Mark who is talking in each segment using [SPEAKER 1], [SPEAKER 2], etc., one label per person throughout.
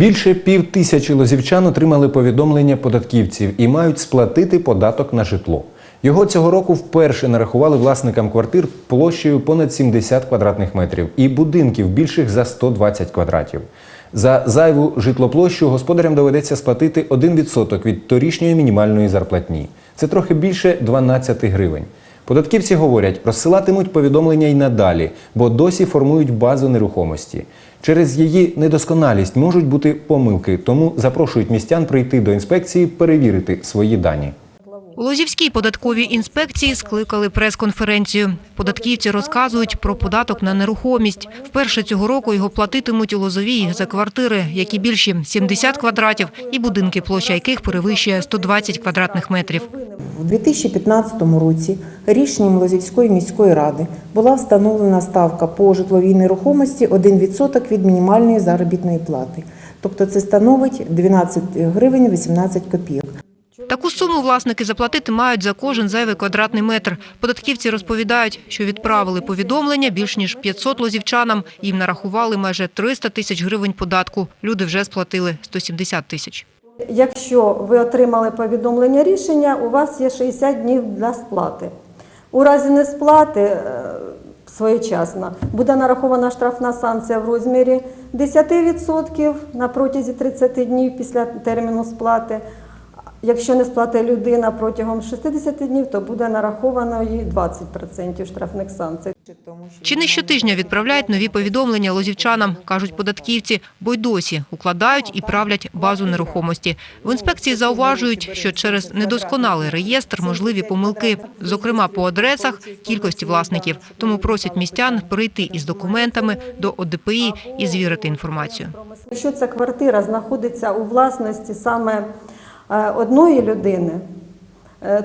[SPEAKER 1] Більше пів тисячі лозівчан отримали повідомлення податківців і мають сплатити податок на житло. Його цього року вперше нарахували власникам квартир площею понад 70 квадратних метрів і будинків більших за 120 квадратів. За зайву житлоплощу господарям доведеться сплатити 1% від торішньої мінімальної зарплатні. Це трохи більше 12 гривень. Податківці говорять, розсилатимуть повідомлення й надалі, бо досі формують базу нерухомості. Через її недосконалість можуть бути помилки, тому запрошують містян прийти до інспекції перевірити свої дані.
[SPEAKER 2] У Лозівській податковій інспекції скликали прес-конференцію. Податківці розказують про податок на нерухомість. Вперше цього року його платитимуть у Лозовій за квартири, які більші 70 квадратів, і будинки, площа яких перевищує 120 квадратних метрів.
[SPEAKER 3] У 2015 році рішенням Лозівської міської ради була встановлена ставка по житловій нерухомості 1% від мінімальної заробітної плати. Тобто це становить 12 гривень 18 копійок.
[SPEAKER 2] Таку суму власники заплатити мають за кожен зайвий квадратний метр. Податківці розповідають, що відправили повідомлення більш ніж 500 лозівчанам. Їм нарахували майже 300 тисяч гривень податку. Люди вже сплатили 170 тисяч.
[SPEAKER 4] Якщо ви отримали повідомлення рішення, у вас є 60 днів для сплати. У разі несплати е, своєчасно буде нарахована штрафна санкція в розмірі 10% на протязі 30 днів після терміну сплати. Якщо не сплатить людина протягом 60 днів, то буде нараховано їй 20% штрафних санкцій.
[SPEAKER 2] Чи не щотижня відправляють нові повідомлення лозівчанам, кажуть податківці, бо й досі укладають і правлять базу нерухомості. В інспекції зауважують, що через недосконалий реєстр можливі помилки, зокрема по адресах, кількості власників. Тому просять містян прийти із документами до ОДПІ і звірити інформацію.
[SPEAKER 4] Якщо ця квартира знаходиться у власності саме одної людини, е,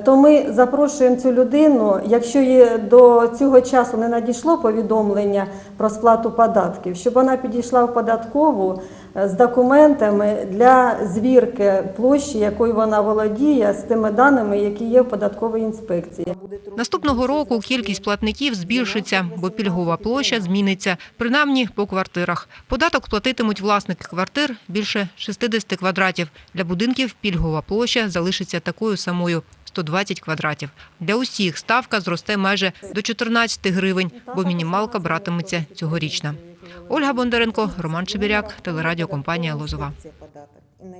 [SPEAKER 4] то ми запрошуємо цю людину, якщо їй до цього часу не надійшло повідомлення про сплату податків, щоб вона підійшла в податкову е, з документами для звірки площі, якою вона володіє, з тими даними, які є в податковій інспекції.
[SPEAKER 2] Наступного року кількість платників збільшиться, бо пільгова площа зміниться, принаймні по квартирах. Податок платитимуть власники квартир більше 60 квадратів. Для будинків пільгова площа залишиться такою самою – 120 квадратів. Для усіх ставка зросте майже до 14 гривень, бо мінімалка братиметься цьогорічна. Ольга Бондаренко, Роман Чебіряк, телерадіокомпанія «Лозова».